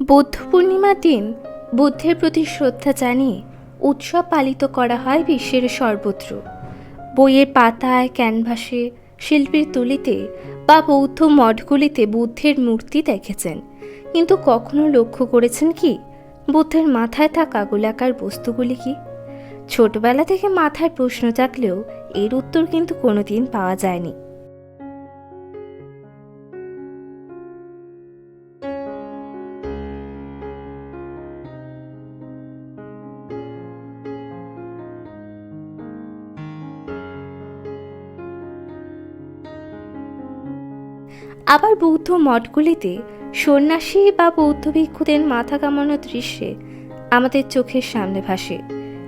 বৌদ্ধ পূর্ণিমার দিন বুদ্ধের প্রতি শ্রদ্ধা জানিয়ে উৎসব পালিত করা হয় বিশ্বের সর্বত্র। বইয়ের পাতায়, ক্যানভাসে, শিল্পীর তুলিতে বা বৌদ্ধ মঠগুলিতে বুদ্ধের মূর্তি দেখেছেন। কিন্তু কখনো লক্ষ্য করেছেন কি, বুদ্ধের মাথায় থাকা গোলাকার বস্তুগুলি কি? ছোটবেলা থেকে মাথায় প্রশ্ন জাগলেও এর উত্তর কিন্তু কোনোদিন পাওয়া যায়নি। আবার বৌদ্ধ মঠগুলিতে সন্ন্যাসী বা বৌদ্ধ ভিক্ষুদের মাথা কামানো দৃশ্যে আমাদের চোখের সামনে ভাসে।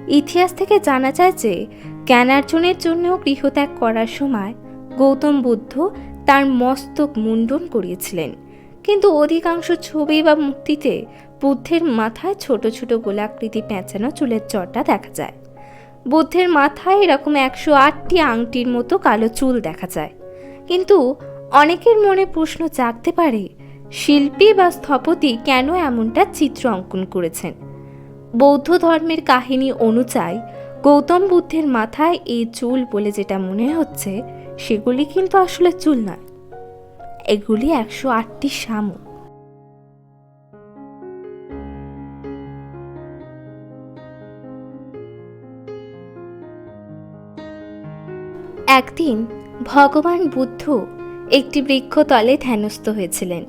ইতিহাস থেকে জানা যায় যে জ্ঞানার্জনের জন্যও গৃহত্যাগ করার সময় গৌতম বুদ্ধ তার মস্তক মুন্ডন করিয়েছিলেন। কিন্তু অধিকাংশ ছবি বা মূর্তিতে বুদ্ধের মাথায় ছোট ছোট গোলাকৃতি পেঁচানো চুলের চটা দেখা যায়। বুদ্ধের মাথায় এরকম একশো আটটি আংটির মতো কালো চুল দেখা যায়। কিন্তু অনেকের মনে প্রশ্ন জাগতে পারে, শিল্পী বা স্থপতি কেন এমনটা চিত্র অঙ্কন করেছেন? বৌদ্ধ ধর্মের কাহিনী অনুযায়ী, গৌতম বুদ্ধের মাথায় এই চুল বলে যেটা মনে হচ্ছে, সেগুলি কিন্তু আসলে চুল নয়। এগুলি একশো আটটি শামুক। একদিন ভগবান বুদ্ধ একটি বৃক্ষতলে ধ্যানস্থ হয়েছিলেন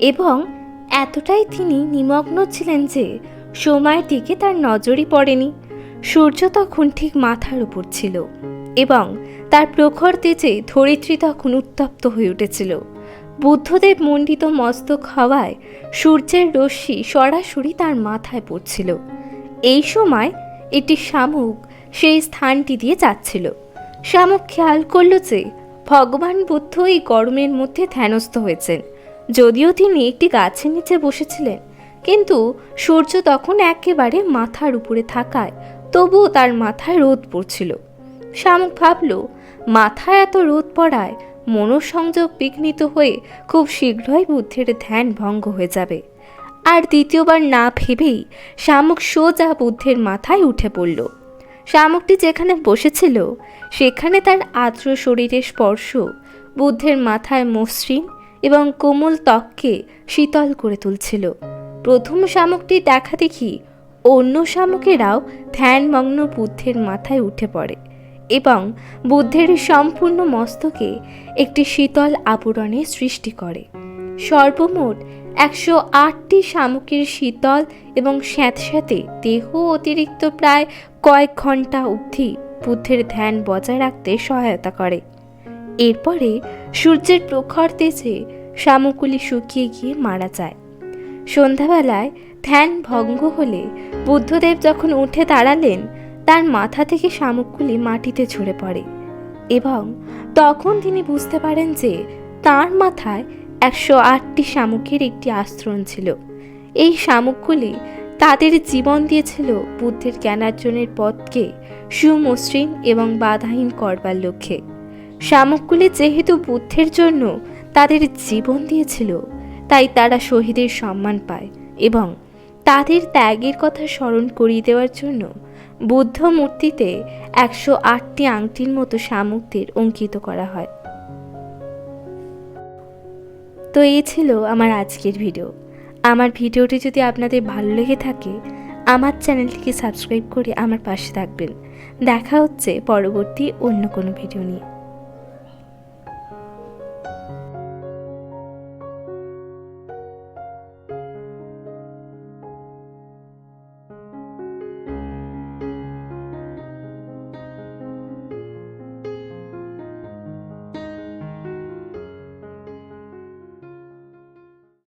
এবং এতটাই তিনি নিমগ্ন ছিলেন যে সময়ের দিকে তার নজরই পড়েনি। সূর্য তখন ঠিক মাথার উপর ছিল এবং তার প্রখর তেজে ধরিত্রী তখন উত্তপ্ত হয়ে উঠেছিল। বুদ্ধদেব মণ্ডিত মস্তক হওয়ায় সূর্যের রশ্মি সরাসরি তার মাথায় পড়ছিল। এই সময় একটি শামুক সেই স্থানটি দিয়ে যাচ্ছিল। শামুক খেয়াল করল যে ভগবান বুদ্ধ এই গরমের মধ্যে ধ্যানস্থ হয়েছেন। যদিও তিনি একটি গাছের নিচে বসেছিলেন, কিন্তু সূর্য তখন একেবারে মাথার উপরে থাকায় তবুও তার মাথায় রোদ পড়ছিল। শামুক ভাবল, মাথায় এত রোদ পড়ায় মনোসংযোগ বিঘ্নিত হয়ে খুব শীঘ্রই বুদ্ধের ধ্যান ভঙ্গ হয়ে যাবে। আর দ্বিতীয়বার না ভেবেই শামুক সোজা বুদ্ধের মাথায় উঠে পড়ল। শামুকটি যেখানে বসেছিল, সেখানে তার আর্দ্র শরীরের স্পর্শ, বুদ্ধের মাথায় মসৃণ এবং কোমল ত্বককে শীতল করে তুলছিল। প্রথম শামুকটি দেখা দেখি অন্য শামুকেরাও ধ্যানমগ্ন বুদ্ধের মাথায় উঠে পড়ে এবং বুদ্ধের সম্পূর্ণ মস্তকে একটি শীতল আবরণের সৃষ্টি করে। সর্বমোট একশো আটটি শামুকের শীতল এবং স্যাঁতস্যাঁতে দেহ অতিরিক্ত প্রায় কয়েক ঘণ্টা অবধি বুদ্ধের ধ্যান বজায় রাখতে সহায়তা করে। এরপরে সূর্যের প্রখর তেজে শামুকগুলি শুকিয়ে গিয়ে মারা যায়। সন্ধ্যাবেলায় ধ্যান ভঙ্গ হলে বুদ্ধদেব যখন উঠে দাঁড়ালেন, তার মাথা থেকে শামুকগুলি মাটিতে ঝরে পড়ে এবং তখন তিনি বুঝতে পারেন যে তার মাথায় একশো আটটি শামুকের একটি আস্তরণ ছিল। এই শামুকগুলি তাদের জীবন দিয়েছিল বুদ্ধের জ্ঞানার্জনের পথকে সুমসৃণ এবং বাধাহীন করবার লক্ষ্যে। শামুকগুলি যেহেতু বুদ্ধের জন্য তাদের জীবন দিয়েছিল, তাই তারা শহীদের সম্মান পায় এবং তাদের ত্যাগের কথা স্মরণ করিয়ে দেওয়ার জন্য বুদ্ধ মূর্তিতে একশো আটটি আংটির মতো শামুকদের অঙ্কিত করা হয়। তো এই ছিল আমার আজকের ভিডিও। আমার ভিডিওটি যদি আপনাদের ভালো লেগে থাকে, আমার চ্যানেলটিকে সাবস্ক্রাইব করে আমার পাশে থাকবেন। দেখা হচ্ছে পরবর্তী অন্য কোনো ভিডিও নিয়ে।